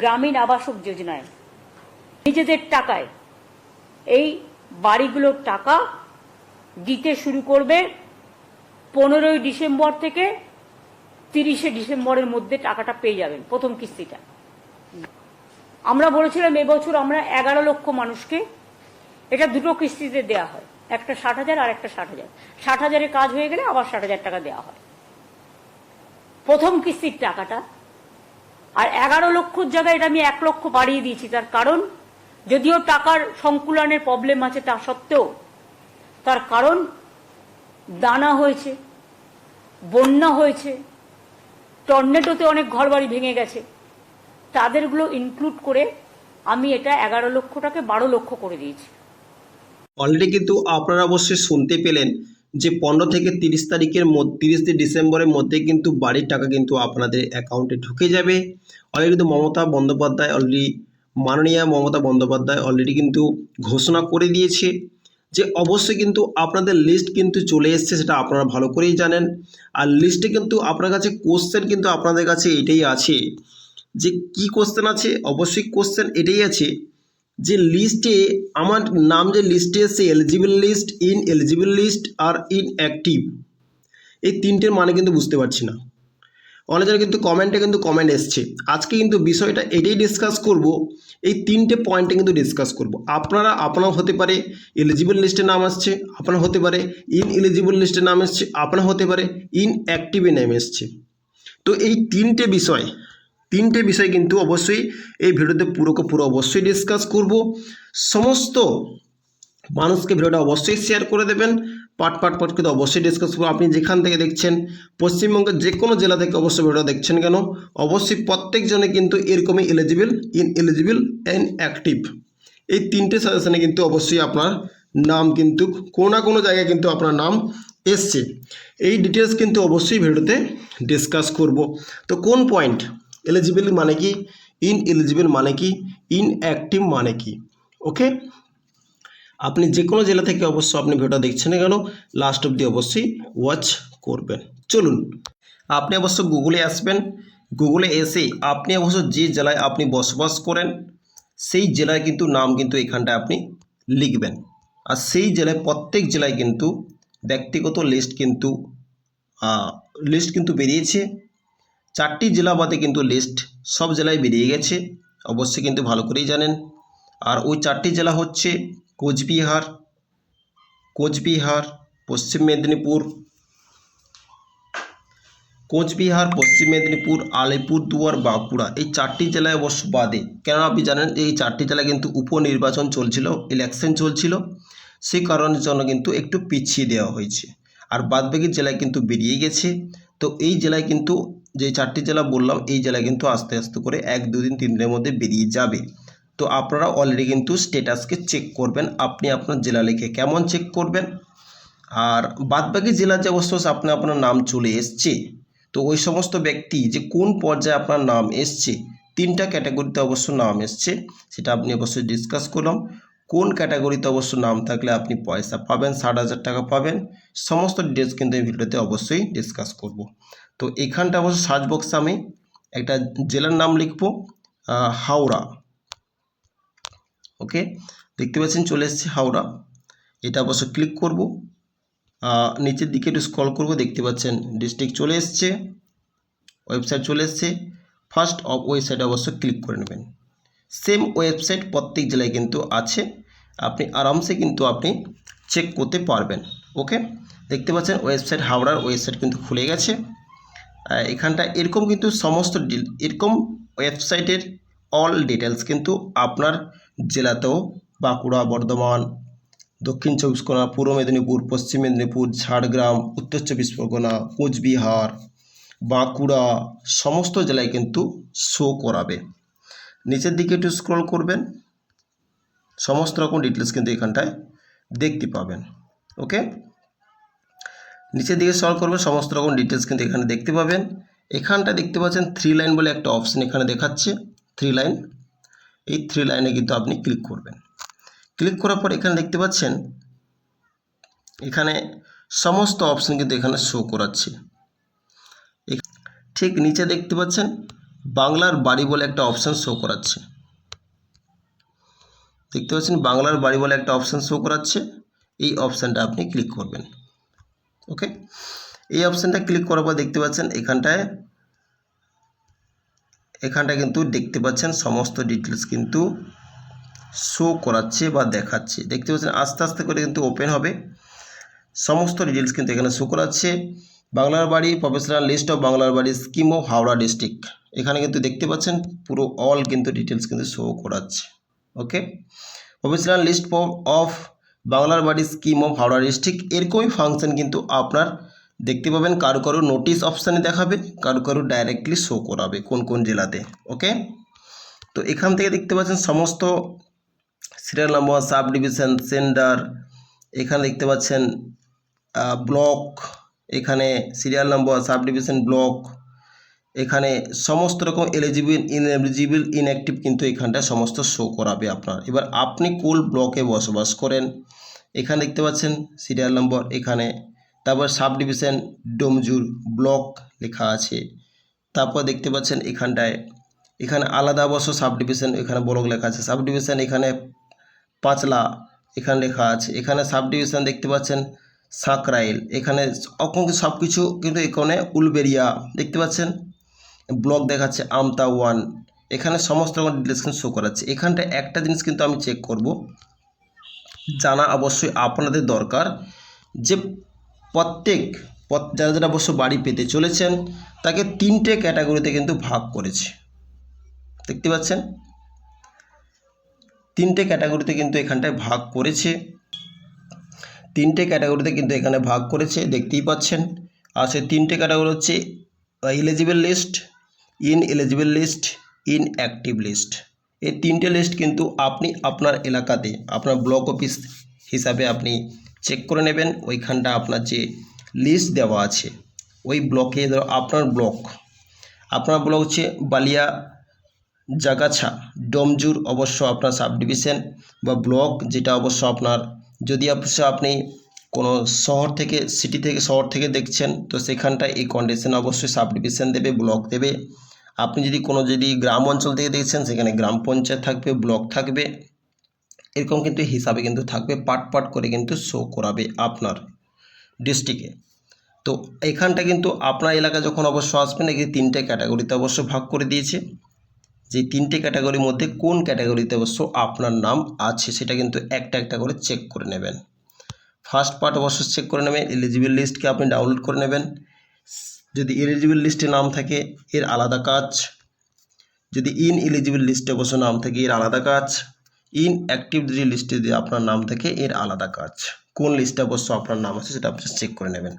গ্রামীণ আবাসক যোজনায়। নিজেদের টাকায়। এই বাড়িগুলোর টাকা দিতে শুরু করবে পনেরোই ডিসেম্বর থেকে তিরিশে ডিসেম্বরের মধ্যে টাকাটা পেয়ে যাবেন, প্রথম কিস্তিটা। আমরা বলেছিলাম, এবছর আমরা এগারো লক্ষ মানুষকে এটা দুটো কিস্তিতে দেওয়া হয়। একটা ষাট হাজার আর একটা ষাট হাজার। ষাট হাজারের কাজ হয়ে গেলে আবার ষাট হাজার টাকা দেওয়া হয়। প্রথম কিস্তির টাকাটা আর এগারো লক্ষর জায়গায় এটা আমি এক লক্ষ বাড়িয়ে দিয়েছি। তার কারণ, যদিও টাকার সংকুলনের প্রবলেম আছে তা সত্ত্বেও, তার কারণ দানা হয়েছে, বন্যা হয়েছে, টর্নেডোতে অনেক ঘরবাড়ি ভেঙে গেছে। তাদেরগুলো ইনক্লুড করে আমি এটা এগারো লক্ষটাকে বারো লক্ষ করে দিয়েছি। অলরেডি কিন্তু আপনারা অবশ্যই শুনতে পেলেন যে পনেরো থেকে তিরিশ তারিখের তিরিশ ডিসেম্বরের মধ্যে কিন্তু বাড়ির টাকা কিন্তু আপনাদের অ্যাকাউন্টে ঢুকে যাবে। অলরেডি কিন্তু মমতা বন্দ্যোপাধ্যায় অলরেডি মাননীয় মমতা বন্দ্যোপাধ্যায় অলরেডি কিন্তু ঘোষণা করে দিয়েছে যে অবশ্যই কিন্তু আপনাদের লিস্ট কিন্তু চলে এসছে, সেটা আপনারা ভালো করেই জানেন। আর লিস্টে কিন্তু আপনার কাছে কোশ্চেন কিন্তু আপনাদের কাছে এটাই আছে যে কি কোশ্চেন আছে? অবশ্যই কোশ্চেন এটাই আছে। যে লিস্টে আমার নাম যে লিস্টে এসছে eligible list ineligible list আর ইন অ্যাক্টিভ এই তিনটের মানে কিন্তু বুঝতে পারছি না। অনেকজন কিন্তু কমেন্টে কিন্তু কমেন্ট এসছে। আজকে কিন্তু বিষয়টা এটাই ডিসকাস করব, এই তিনটে পয়েন্টে কিন্তু ডিসকাস করব। আপনারা আপনার হতে পারে এলিজিবল লিস্টে নাম আসছে আপনার হতে পারে ইন এলিজিবল লিস্টে নাম এসছে আপনার হতে পারে ইন অ্যাক্টিভে নাম এসছে। তো এই তিনটে বিষয় তিনটে বিষয় কিন্তু অবশ্যই এই ভিডিওতে পুরোকে পুরো অবশ্যই ডিসকাস করব। সমস্ত মানুষকে ভিডিওটা অবশ্যই শেয়ার করে দেবেন। পাট পাট পাট কিন্তু অবশ্যই ডিসকাস করব। আপনি যেখান থেকে দেখছেন, পশ্চিমবঙ্গের যে কোনো জেলা থেকে অবশ্যই ভিডিওটা দেখছেন কেন? অবশ্যই প্রত্যেকজনে কিন্তু এরকমই eligible ineligible and active এই তিনটে সাজেশনে কিন্তু অবশ্যই আপনার নাম কিন্তু কোনো না কোনো জায়গায় কিন্তু আপনার নাম এসছে। এই ডিটেলস কিন্তু অবশ্যই ভিডিওতে ডিসকাস করব। তো কোন পয়েন্ট এলিজিবল মানে কি? ইন এলিজিবল মানে কি? ইন অ্যাক্টিভ মানে কি? ওকে আপনি যে কোনো জেলা থেকে অবশ্য আপনি ভিডিওটা দেখছেন কেন লাস্ট অবধি অবশ্যই ওয়াচ করবেন। চলুন, আপনি অবশ্য গুগলে আসবেন। গুগলে এসে আপনি অবশ্য যে জেলায় আপনি বসবাস করেন, সেই জেলায় কিন্তু নাম কিন্তু এখানটায় আপনি লিখবেন। আর সেই জেলায়, প্রত্যেক জেলায় কিন্তু ব্যক্তিগত লিস্ট কিন্তু লিস্ট কিন্তু বেরিয়েছে। চারটি জেলা বাদে কিন্তু লিস্ট সব জেলায় বেরিয়ে গেছে। অবশ্যই কিন্তু ভালো করেই জানেন। আর ওই চারটি জেলা হচ্ছে কোচবিহার কোচবিহার, পশ্চিম মেদিনীপুর, কোচবিহার, পশ্চিম মেদিনীপুর, আলিপুরদুয়ার, বাঁকুড়া। এই চারটি জেলায় অবশ্য বাদে। কেন আপনি জানেন এই চারটি জেলায় কিন্তু উপনির্বাচন চলছিল ইলেকশন চলছিল। সেই কারণের জন্য কিন্তু একটু পিছিয়ে দেওয়া হয়েছে। আর বাদবাকি জেলায় কিন্তু বেরিয়ে গেছে। তো এই জেলায় কিন্তু যে চারটি জেলা বললাম, এই জেলা কিন্তু আস্তে আস্তে করে এক দুদিন তিন দিনের মধ্যে বেরিয়ে যাবে। তো আপনারা অলরেডি কিন্তু স্টেটাসকে চেক করবেন, আপনি আপনার জেলা লিখে কেমন চেক করবেন। আর বাদবাকি জেলার যে অবশ্য আপনি আপনার নাম চলে এসছে। তো ওই সমস্ত ব্যক্তি যে কোন পর্যায়ে আপনার নাম এসছে, তিনটা ক্যাটাগরিতে অবশ্য নাম এসছে, সেটা আপনি অবশ্যই ডিসকাস করলাম কোন ক্যাটাগরিতে অবশ্য নাম থাকলে আপনি পয়সা পাবেন, ষাট হাজার টাকা পাবেন। সমস্ত ডিটেলস কিন্তু এই ভিডিওতে অবশ্যই ডিসকাস করব। তো এখানটা অবশ্য সার্চ বক্সে আমি একটা জেলার নাম লিখব হাওড়া। ওকে দেখতে পাচ্ছেন চলে এসেছে হাওড়া। এটা অবশ্য ক্লিক করব। নিচের দিকে একটু স্ক্রল করব, দেখতে পাচ্ছেন ডিস্ট্রিক্ট চলে এসছে ওয়েবসাইট চলে এসছে। ফার্স্ট অফ ওয়েবসাইটে অবশ্য ক্লিক করে নেবেন। সেম ওয়েবসাইট প্রত্যেক জেলায় কিন্তু আছে। আপনি আরামসে কিন্তু আপনি চেক করতে পারবেন ওকে দেখতে পাচ্ছেন ওয়েবসাইট, হাওড়ার ওয়েবসাইট কিন্তু খুলে গেছে। এখানটা এরকম কিন্তু সমস্ত এরকম ওয়েবসাইটের অল ডিটেলস কিন্তু আপনার জেলাতেও, বাঁকুড়া, বর্ধমান, দক্ষিণ চব্বিশ পরগনা, পূর্ব মেদিনীপুর, পশ্চিম মেদিনীপুর, ঝাড়গ্রাম, উত্তর চব্বিশ পরগনা, কোচবিহার, বাঁকুড়া, সমস্ত জেলায় কিন্তু শো করাবে। নিচের দিকে একটু স্ক্রল করবেন, সমস্ত রকম ডিটেলস কিন্তু এখানটায় দেখতে পাবেন ওকে নিচের দিকে স্ক্রল করবেন, সমস্ত রকম ডিটেলস কিন্তু এখানে দেখতে পাবেন। এখানটা দেখতে পাচ্ছেন থ্রি লাইন বলে একটা অপশন এখানে দেখাচ্ছে থ্রি লাইন এই থ্রি লাইনে কিন্তু আপনি ক্লিক করবেন। ক্লিক করার পর এখানে দেখতে পাচ্ছেন, এখানে সমস্ত অপশন কিন্তু এখানে শো করাচ্ছে। ঠিক নিচে দেখতে পাচ্ছেন বাংলার বাড়ি বলে একটা অপশান শো করাচ্ছে। দেখতে পাচ্ছেন, বাংলার বাড়ি বলে একটা অপশান শো করাচ্ছে। এই অপশানটা আপনি ক্লিক করবেন। ওকে এই অপশানটা ক্লিক করার পর দেখতে পাচ্ছেন, এখানটায় এখানটা কিন্তু দেখতে পাচ্ছেন, সমস্ত ডিটেলস কিন্তু শো করাচ্ছে বা দেখাচ্ছে। দেখতে পাচ্ছেন, আস্তে আস্তে করে কিন্তু ওপেন হবে। সমস্ত ডিটেলস কিন্তু এখানে শো করাচ্ছে। বাংলার বাড়ি প্রফেশনাল লিস্ট অফ বাংলার বাড়ি স্কিম অফ হাওড়া ডিস্ট্রিক্ট এখানে কিন্তু দেখতে পাচ্ছেন, পুরো অল কিন্তু ডিটেলস কিন্তু শো করাচ্ছে। ওকে প্রফেশনাল লিস্ট অফ বাংলার বাড়ি স্কিম অফ হাওড়া ডিস্ট্রিক্ট এরকমই ফাংশন কিন্তু আপনার দেখতে পাবেন, কারও কারও নোটিশ অপশানে দেখাবে, কারও কারও ডাইরেক্টলি শো করাবে কোন কোন জেলাতে। ওকে তো এখান থেকে দেখতে পাচ্ছেন সমস্ত serial number subdivision centre এখানে দেখতে পাচ্ছেন ব্লক এখানে serial number subdivision block এখানে সমস্ত রকম এলিজিবল ইনএলিজিবল ইনঅ্যাক্টিভ কিন্তু এখানটায় সমস্ত শো করাবে আপনার। এবার আপনি কোন ব্লকে বসবাস করেন? এখানে দেখতে পাচ্ছেন সিরিয়াল নম্বর এখানে তারপর সাব ডিভিশন ডোমজুর ব্লক লেখা আছে। তারপর দেখতে পাচ্ছেন এখানটায়, এখানে আলাদা অবশ্য সাব ডিভিশন এখানে ব্লক লেখা আছে। সাব ডিভিশন এখানে পাঁচলা এখানে লেখা আছে। এখানে সাব ডিভিশন দেখতে পাচ্ছেন সাঁকরাইল। এখানে সব কিছু কিন্তু এখানে উলবেরিয়া দেখতে পাচ্ছেন? ব্লক দেখাচ্ছে আমতা ওয়ান। এখানে সমস্ত রকম ডিটেলস কিন্তু শো করাচ্ছে। এখানটা একটা জিনিস কিন্তু আমি চেক করব। জানা অবশ্যই আপনাদের দরকার যে প্রত্যেক প্রত- যারা যারা অবশ্য বাড়ি পেতে চলেছেন, তাকে তিনটে ক্যাটাগরিতে কিন্তু ভাগ করেছে। দেখতে পাচ্ছেন? তিনটে ক্যাটাগরিতে কিন্তু এখানটায় ভাগ করেছে। তিনটে ক্যাটাগরিতে কিন্তু এখানে ভাগ করেছে, দেখতেই পাচ্ছেন। আর সেই তিনটে ক্যাটাগরি হচ্ছে eligible list ineligible list inactive list এই তিনটে লিস্ট কিন্তু আপনি আপনার এলাকাতে, আপনার ব্লক অফিস হিসাবে আপনি চেক করে নেবেন। ওইখানটা আপনার যে লিস্ট দেওয়া আছে, ওই ব্লকে ধরো আপনার ব্লক আপনার ব্লক হচ্ছে বালিয়া, জাগাছা, ডোমজুর অবশ্য আপনার সাব ডিভিশন বা ব্লক যেটা অবশ্য আপনার যদি আপনি কোনো শহর থেকে সিটি থেকে, শহর থেকে দেখছেন, তো সেখানটায় এই কন্ডিশন অবশ্যই সাব ডিভিশন দেবে ব্লক দেবে। আপনি যদি কোনো, যদি গ্রাম অঞ্চল থেকে দেখছেন, সেখানে গ্রাম পঞ্চায়েত থাকবে ব্লক থাকবে। এরকম কিন্তু হিসাবে কিন্তু থাকবে, পাট পাট করে কিন্তু শো করাবে আপনার ডিস্ট্রিক্টে তো এখানটা কিন্তু আপনার এলাকা যখন অবশ্য আসবেন এই তিনটে ক্যাটাগরিতে অবশ্য ভাগ করে দিয়েছে। যে তিনটে ক্যাটাগরির মধ্যে কোন ক্যাটাগরিতে অবশ্য আপনার নাম আছে সেটা কিন্তু একটা একটা করে চেক করে নেবেন। ফার্স্ট পার্ট অবশ্য চেক করে নেবেন এলিজিবল লিস্টকে আপনি ডাউনলোড করে নেবেন। যদি এলিজিবল লিস্টে নাম থাকে, এর আলাদা কাজ। যদি ইন এলিজিবল লিস্টে অবশ্য নাম থাকে, এর আলাদা কাজ। ইন অ্যাক্টিভ যদি লিস্টে যদি আপনার নাম থাকে, এর আলাদা কাজ। কোন লিস্টে অবশ্য আপনার নাম আছে সেটা আপনি চেক করে নেবেন।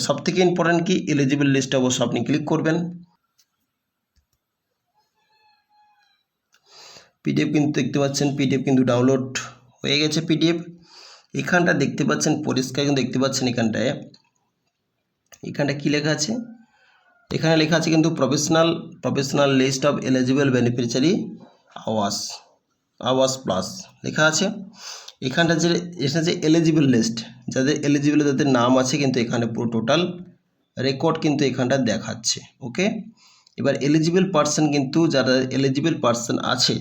সবথেকে ইম্পর্ট্যান্ট কি? এলিজিবল লিস্টে অবশ্য আপনি ক্লিক করবেন। পিডিএফ কিন্তু দেখতে পাচ্ছেন পিডিএফ কিন্তু ডাউনলোড হয়ে গেছে পিডিএফ এখানটা দেখতে পাচ্ছেন, পরিষ্কার কিন্তু দেখতে পাচ্ছেন এখানটায়। এখানটা কী লেখা আছে? এখানে লেখা আছে কিন্তু professional professional list of eligible beneficiary Awas Awas plus লেখা আছে। এখানটা যে, এখানে যে এলিজিবল লিস্ট যাদের এলিজিবল যাদের নাম আছে কিন্তু এখানে পুরো টোটাল রেকর্ড কিন্তু এখানটা দেখাচ্ছে ওকে এবার এলিজিবল পার্সন কিন্তু, যারা এলিজিবল পার্সন আছে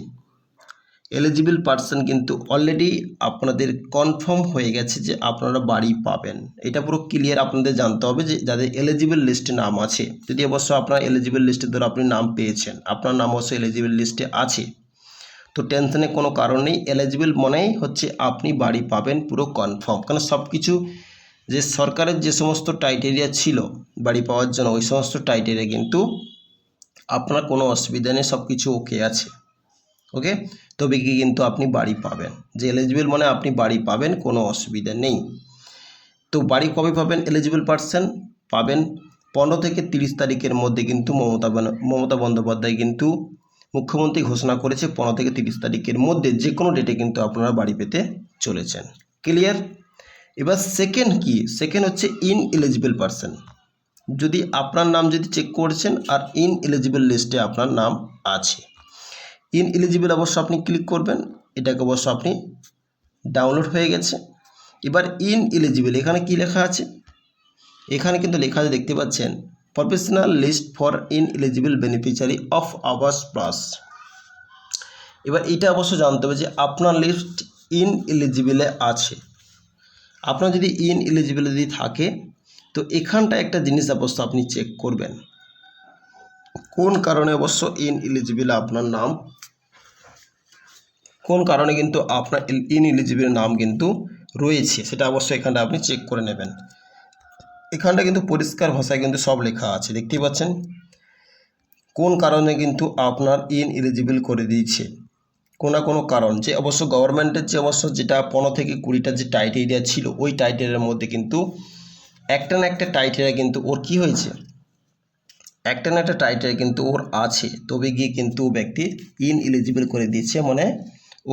এলিজিবল পার্সন কিন্তু অলরেডি আপনাদের কনফার্ম হয়ে গেছে যে আপনারা বাড়ি পাবেন। এটা পুরো ক্লিয়ার আপনাদের জানতে হবে যে যাদের এলিজিবল লিস্টে নাম আছে। যদি অবশ্য আপনার এলিজিবল লিস্টে ধরো আপনি নাম পেয়েছেন, আপনার নাম অবশ্য এলিজিবল লিস্টে আছে, তো টেনশনের কোনো কারণ নেই। এলিজিবল মনেই হচ্ছে আপনি বাড়ি পাবেন পুরো কনফার্ম কারণ সব কিছু যে সরকারের যে সমস্ত টাইটেরিয়া ছিল বাড়ি পাওয়ার জন্য, ওই সমস্ত টাইটেরিয়া কিন্তু আপনার কোনো অসুবিধা নেই সব কিছু ওকে আছে। ওকে তবে কি কিন্তু আপনি বাড়ি পাবেন। যে এলিজিবল মানে আপনি বাড়ি পাবেন, কোনো অসুবিধা নেই। তো বাড়ি কবে পাবেন এলিজিবল পার্সন পাবেন পনেরো থেকে তিরিশ তারিখের মধ্যে কিন্তু মমতা মমতা বন্দ্যোপাধ্যায় কিন্তু মুখ্যমন্ত্রী ঘোষণা করেছে পনেরো থেকে তিরিশ তারিখের মধ্যে যে কোনো ডেটে কিন্তু আপনারা বাড়ি পেতে চলেছেন। ক্লিয়ার এবার সেকেন্ড কি? সেকেন্ড হচ্ছে ইন এলিজিবল পার্সন যদি আপনার নাম যদি চেক করছেন আর ইন এলিজিবল লিস্টে আপনার নাম আছে। ইন এলিজিবল অবশ্য আপনি ক্লিক করবেন, এটাকে অবশ্য আপনি ডাউনলোড হয়ে গেছে। এবার ইন এলিজিবল এখানে কি লেখা আছে? এখানে কিন্তু লেখা আছে, দেখতে পাচ্ছেন professional list for ineligible beneficiary of Awas plus এবার এটা অবশ্য জানতে হবে যে আপনার লিস্ট ইন এলিজিবলে আছে। আপনার যদি ইন এলিজিবিলিটি থাকে, তো এখানটা একটা জিনিস অবশ্য আপনি চেক করবেন। কোন কারণে অবশ্য ইন এলিজিবল আপনার নাম? কোন কারণে কিন্তু আপনার ইন এলিজিবল নাম কিন্তু রয়েছে? সেটা অবশ্যই এখানটা আপনি চেক করে নেবেন। এখানটা কিন্তু পরিষ্কার ভাষায় কিন্তু সব লেখা আছে, দেখতেই পাচ্ছেন? কোন কারণে কিন্তু আপনার ইন এলিজিবল করে দিয়েছে? কোনো না কোনো কারণ। যে অবশ্য গভর্নমেন্টের যে অবশ্য যেটা পনেরো থেকে কুড়িটা যে টাইটেরিয়া ছিল, ওই টাইটেরিয়ার মধ্যে কিন্তু একটা না একটা টাইটেরিয়া কিন্তু ওর কি হয়েছে? একটা না একটা টাইটেরিয়া কিন্তু ওর আছে। তবে গিয়ে কিন্তু ব্যক্তি ইন এলিজিবল করে দিয়েছে। মানে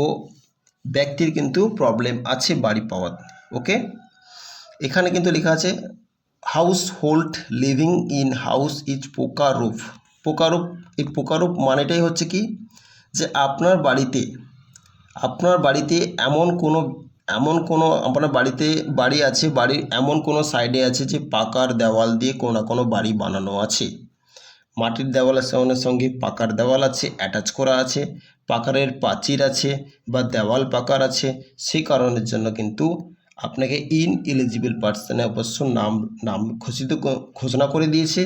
ও ব্যক্তির কিন্তু প্রবলেম আছে বাড়ি পাওয়ার। ওকে এখানে কিন্তু লেখা আছে household living in house is pucca roof pucca roof এই পোকারূপ মানেটাই হচ্ছে কি? যে আপনার বাড়িতে আপনার বাড়িতে এমন কোনো এমন কোনো আপনার বাড়িতে বাড়ি আছে, বাড়ির এমন কোনো সাইডে আছে যে পাকার দেওয়াল দিয়ে কোনো না কোনো বাড়ি বানানো আছে। মাটির দেওয়ালের সঙ্গে সঙ্গে পাকার দেওয়াল আছে অ্যাটাচ করা আছে, পাকারের প্রাচীর আছে বা দেওয়াল পাকার আছে, সেই কারণের জন্য কিন্তু আপনাকে ইন এলিজিবল পার্সনে অবশ্য নাম নাম ঘোষিত ঘোষণা করে দিয়েছে।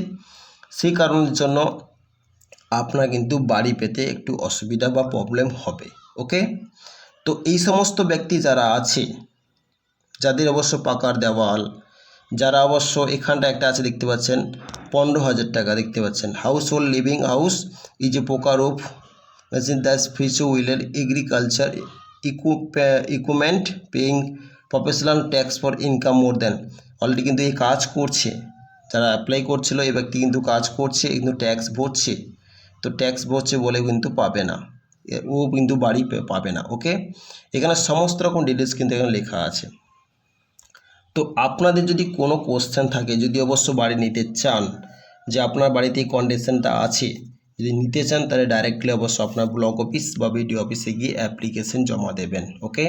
সেই কারণের জন্য আপনার কিন্তু বাড়ি পেতে একটু অসুবিধা বা প্রবলেম হবে ওকে তো এই সমস্ত ব্যক্তি যারা আছে, যাদের অবশ্য পাকার দেওয়াল যারা অবশ্য এখানটা একটা আছে দেখতে পাচ্ছেন, পনেরো হাজার টাকা দেখতে পাচ্ছেন। Household living house is a pucca roof machine that's ফিচ wheeler agriculture equipment paying professional tax for income more than already কিন্তু এই কাজ করছে। যারা অ্যাপ্লাই করছিল, এই ব্যক্তি কিন্তু কাজ করছে কিন্তু ট্যাক্স ভরছে। তো ট্যাক্স ভরছে বলে কিন্তু পাবে না। ও কিন্তু বাড়ি পাবে না ওকে এখানে সমস্ত রকম ডিটেলস কিন্তু এখানে লেখা আছে। তো আপনাদের যদি কোনো কোশ্চেন থাকে, যদি অবশ্য বাড়ি নিতে চান, যে আপনার বাড়িতে এই কন্ডিশনটা আছে, যদি নিতে চান, তাহলে ডাইরেক্টলি অবশ্য আপনার ব্লক অফিস বা বিডিও অফিসে গিয়ে অ্যাপ্লিকেশন জমা দেবেন ওকে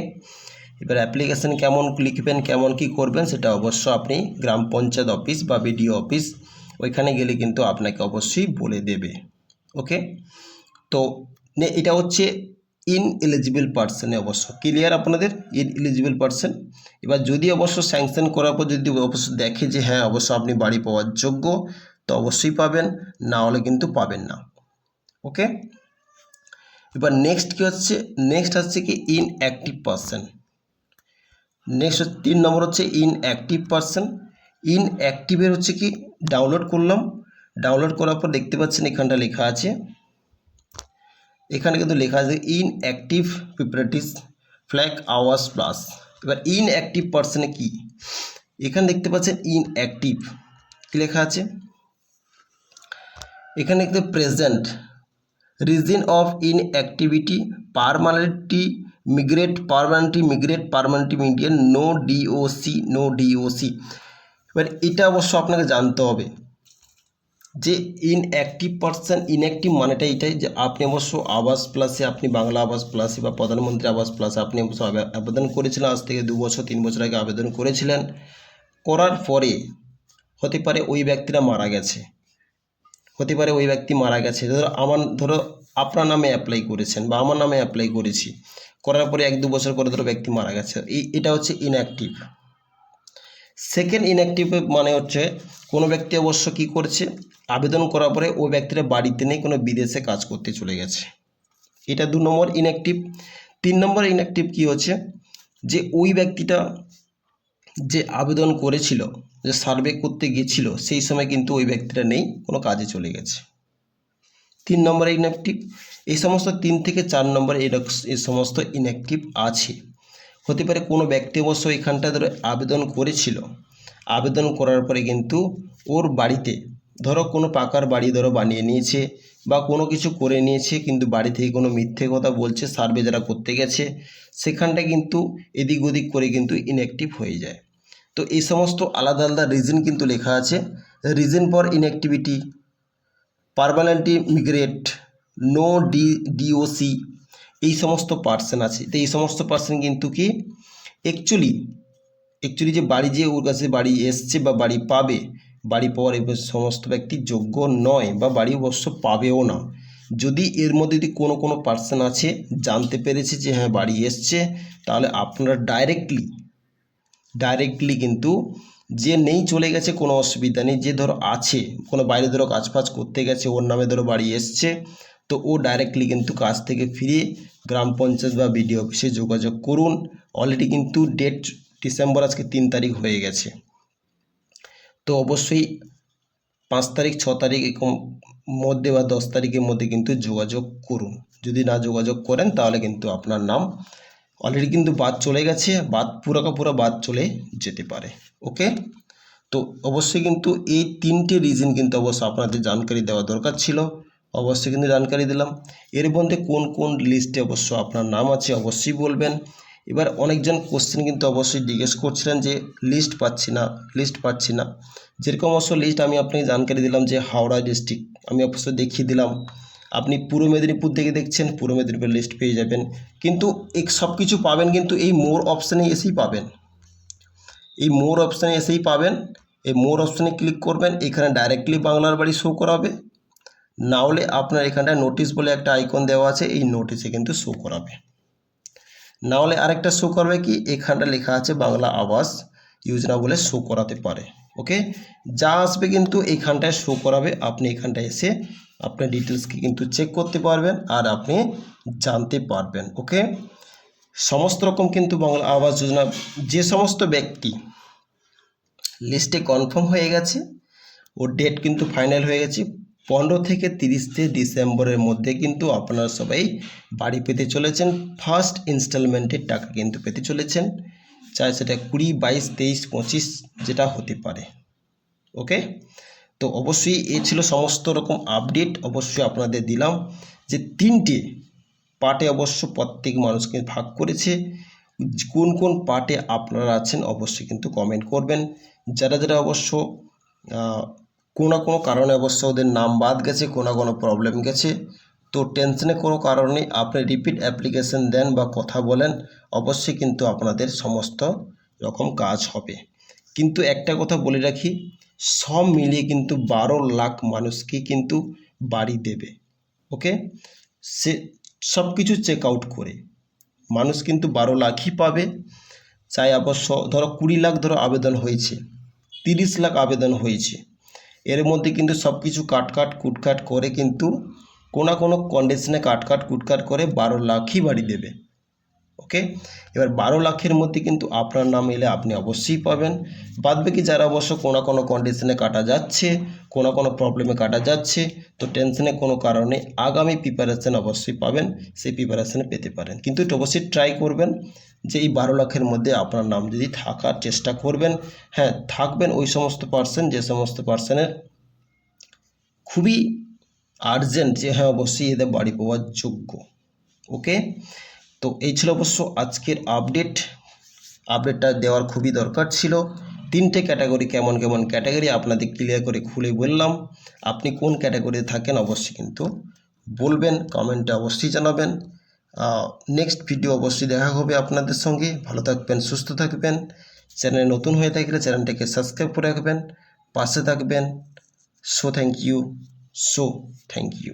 এবার অ্যাপ্লিকেশন কেমন লিখবেন, কেমন কি করবেন, সেটা অবশ্য আপনি গ্রাম পঞ্চায়েত অফিস বা বিডিও অফিস ওইখানে গেলে কিন্তু আপনাকে অবশ্যই বলে দেবে ওকে তো এটা হচ্ছে ইন এলিজিবল পার্সনে অবশ্য। ক্লিয়ার আপনাদের? ইন এলিজিবল পার্সন এবার যদি অবশ্য স্যাংশন করার পর যদি অবশ্য দেখে যে হ্যাঁ অবশ্য আপনি বাড়ি পাওয়ার যোগ্য, তো অবশ্যই পাবেন, না হলে কিন্তু পাবেন না। ওকে এবার নেক্সট কী হচ্ছে? নেক্সট হচ্ছে কি ইন অ্যাক্টিভ পার্সন নেক্সট তিন নম্বর হচ্ছে ইন অ্যাক্টিভ পার্সন ইন অ্যাক্টিভের হচ্ছে কি ডাউনলোড করলাম। ডাউনলোড করার পর দেখতে পাচ্ছেন এখানটা লেখা আছে। এখানে কিন্তু লেখা আছে ইন অ্যাক্টিভ প্রিপারেটিস ফ্ল্যাগ আওয়ার্স প্লাস এবার ইন অ্যাক্টিভ পার্সনে কি? এখানে দেখতে পাচ্ছেন ইন অ্যাক্টিভ কী লেখা আছে? এখানে দেখতে present reason of inactivity permanently migrate permanently migrate permanently median no DOC no DOC এবার এটা অবশ্য আপনাকে জানতে হবে। যে ইনঅ্যাক্টিভ পার্সন ইনঅ্যাক্টিভ মানেটা এটাই যে আপনি অবশ্য আবাস প্লাসে আপনি বাংলা আবাস প্লাসে বা প্রধানমন্ত্রী আবাস প্লাসে আপনি অবশ্য আবে- আবেদন করেছিলেন, আজ থেকে দু বছর, তিন বছর আগে আবেদন করেছিলেন। করার পরে হতে পারে ওই ব্যক্তিরা মারা গেছে। হতে পারে ওই ব্যক্তি মারা গেছে। ধরো আমার, ধরো আপনার নামে অ্যাপ্লাই করেছেন বা আমার নামে অ্যাপ্লাই করেছি। করার পরে এক দু বছর পরে ধরো ব্যক্তি মারা গেছে। এটা হচ্ছে ইনঅ্যাক্টিভ সেকেন্ড ইনঅ্যাক্টিভ মানে হচ্ছে কোনো ব্যক্তি অবশ্য কী করছে? আবেদন করার পরে ওই ব্যক্তিরা বাড়িতে নেই, কোনো বিদেশে কাজ করতে চলে গেছে। এটা দু নম্বর ইনঅ্যাক্টিভ তিন নম্বর ইনঅ্যাক্টিভ কী হচ্ছে? যে ওই ব্যক্তিটা যে আবেদন করেছিল, যে সার্ভে করতে গিয়েছিল, সেই সময় কিন্তু ওই ব্যক্তিটা নেই, কোনো কাজে চলে গেছে। তিন নম্বর ইনঅ্যাক্টিভ এই সমস্ত তিন থেকে চার নম্বর এই সমস্ত ইনঅ্যাক্টিভ আছে। হতে পারে কোনো ব্যক্তি অবশ্য এখানটা ধরো আবেদন করেছিল। আবেদন করার পরে কিন্তু ওর বাড়িতে ধরো কোনো পাকার বাড়ি ধরো বানিয়ে নিয়েছে বা কোনো কিছু করে নিয়েছে কিন্তু বাড়ি থেকে কোনো মিথ্যে কথা বলছে সার্ভে যারা করতে গেছে, সেখানটা কিন্তু এদিক ওদিক করে কিন্তু ইনঅ্যাক্টিভ হয়ে যায়। তো এই সমস্ত আলাদা আলাদা রিজন কিন্তু লেখা আছে। Reason for inactivity permanently migrate no D DOC এই সমস্ত পার্সন আছে। তো এই সমস্ত পার্সন কিন্তু কি? অ্যাকচুয়ালি অ্যাকচুয়ালি যে বাড়ি যে ওর কাছে বাড়ি এসছে বা বাড়ি পাবে, বাড়ি পাওয়ার এই সমস্ত ব্যক্তি যোগ্য নয় বা বাড়ি অবশ্য পাবেও না। যদি এর মধ্যে যদি কোনো কোনো পার্সন আছে, জানতে পেরেছে যে হ্যাঁ বাড়ি এসছে, তাহলে আপনারা ডাইরেক্টলি ডাইরেক্টলি কিন্তু যে নেই চলে গেছে, কোনো অসুবিধা নেই। যে ধরো আছে, কোনো বাইরে ধরো কাজ ফাজ করতে গেছে, ওর নামে ধরো বাড়ি এসছে তো ও ডাইরেক্টলি কিন্তু কাজ থেকে ফিরে গ্রাম পঞ্চায়েত বা বিডিও অফিসে যোগাযোগ করুন। অলরেডি কিন্তু ডেট ডিসেম্বর আজকে তিন তারিখ হয়ে গেছে। তো অবশ্যই পাঁচ তারিখ, ছ তারিখ এরকম মধ্যে বা দশ তারিখের মধ্যে কিন্তু যোগাযোগ করুন। যদি না যোগাযোগ করেন তাহলে কিন্তু আপনার নাম অলরেডি কিন্তু বাদ চলে গেছে। বাদ পুরোকা পুরো বাদ চলে যেতে পারে। ওকে তো অবশ্যই কিন্তু এই তিনটে রিজন কিন্তু অবশ্য আপনাদের জানকারি দেওয়া দরকার ছিল। অবশ্যই কিন্তু জানকারি দিলাম। এর মধ্যে কোন কোন লিস্টে অবশ্য আপনার নাম আছে অবশ্যই বলবেন। এবার অনেকজন কোশ্চেন কিন্তু অবশ্যই জিজ্ঞেস করছিলেন যে লিস্ট পাচ্ছি না লিস্ট পাচ্ছি না। যেরকম অবশ্য লিস্ট আমি আপনাকে জানকারি দিলাম যে, হাওড়া ডিস্ট্রিক্ট আমি অবশ্য দেখিয়ে দিলাম। আপনি পূর্ব মেদিনীপুর থেকে দেখছেন, পূর্ব মেদিনীপুর লিস্ট পেয়ে যাবেন। কিন্তু এই সব কিছু পাবেন কিন্তু এই মোর অপশানে এসেই পাবেন। এই মোর অপশানে এসেই পাবেন। এই মোর অপশানে ক্লিক করবেন। এখানে ডাইরেক্টলি বাংলার বাড়ি শো করাবে। না হলে আপনার এখানটায় নোটিশ বলে একটা আইকন দেওয়া আছে, এই নোটিশে কিন্তু শো করাবে। না হলে আরেকটা শো করবে কি? এখানটা লেখা আছে বাংলা আবাস যোজনা বলে শো করাতে পারে ওকে যা আসবে কিন্তু এইখানটায় শো করাবে, আপনি এখানটায় এসে আপনার ডিটেলসকে কিন্তু চেক করতে পারবেন আর আপনি জানতে পারবেন ওকে সমস্ত রকম কিন্তু বাংলা আবাস যোজনা যে সমস্ত ব্যক্তি লিস্টে কনফার্ম হয়ে গেছে ও ডেট কিন্তু ফাইনাল হয়ে গেছে পনেরো থেকে তিরিশে ডিসেম্বরের মধ্যে কিন্তু আপনারা সবাই বাড়ি পেতে চলেছেন। ফার্স্ট ইনস্টলমেন্টের টাকা কিন্তু পেতে চলেছেন। চাই সেটা কুড়ি, বাইশ, তেইশ, পঁচিশ যেটা হতে পারে। ওকে তো অবশ্যই এ ছিল সমস্ত রকম আপডেট অবশ্যই আপনাদের দিলাম যে তিনটে পার্টে অবশ্য প্রত্যেক মানুষকে ভাগ করেছে। কোন কোন পার্টে আপনারা আছেন অবশ্যই কিন্তু কমেন্ট করবেন। যারা যারা অবশ্য কোনো কোনো কারণে অবশ্য ওদের নাম বাদ গেছে, কোনো কোনো প্রবলেম গেছে। তো টেনশনে কোনো কারণে আপনি রিপিট অ্যাপ্লিকেশন দেন বা কথা বলেন, অবশ্যই কিন্তু আপনাদের সমস্ত রকম কাজ হবে। কিন্তু একটা কথা বলে রাখি, সব মিলিয়ে কিন্তু বারো লাখ মানুষকে কিন্তু বাড়ি দেবে ওকে সে সব কিছু চেক আউট করে, মানুষ কিন্তু বারো লাখই পাবে। চাই অবশ্য ধরো কুড়ি লাখ ধরো আবেদন হয়েছে, তিরিশ লাখ আবেদন হয়েছে। এর মধ্যে কিন্তু সব কিছু কাটকাট, কুটকাট করে কিন্তু কোনো কোনো কন্ডিশনে কাটকাট, কুটকাট করে বারো লাখই বাড়ি দেবে। ওকে? এবার বারো লাখের মধ্যে কিন্তু আপনার নাম এলে আপনি অবশ্যই পাবেন। বাদ বাকি যারা অবশ্য কোনো কোনো কন্ডিশনে কাটা যাচ্ছে, কোনো কোনো প্রবলেমে কাটা যাচ্ছে, তো টেনশনে কোনো কারণে আগামী প্রিপারেশন অবশ্যই পাবেন, সেই প্রিপারেশনে পেতে পারেন। কিন্তু এটা অবশ্যই ট্রাই করবেন যে এই বারো লাখের মধ্যে আপনার নাম যদি থাকার চেষ্টা করবেন হ্যাঁ থাকবেন ওই সমস্ত পার্সন যে সমস্ত পার্সনের খুবই আর্জেন্ট যে হ্যাঁ অবশ্যই এদের বাড়ি পাওয়ার যোগ্য। ওকে? তো এই ছিল অবশ্য আজকের আপডেট আপডেটটা দেওয়ার খুবই দরকার ছিল। তিনটে ক্যাটাগরি কেমন কেমন ক্যাটাগরি আপনাদের ক্লিয়ার করে খুলে বললাম। আপনি কোন ক্যাটাগরিতে থাকেন অবশ্যই কিন্তু বলবেন কমেন্টে অবশ্যই জানাবেন। নেক্সট ভিডিও অবশ্যই দেখা হবে আপনাদের সঙ্গে। ভালো থাকবেন, সুস্থ থাকবেন। চ্যানেলে নতুন হয়ে থাকলে চ্যানেলটাকে সাবস্ক্রাইব করে রাখবেন। পাশে থাকবেন। So thank you so thank you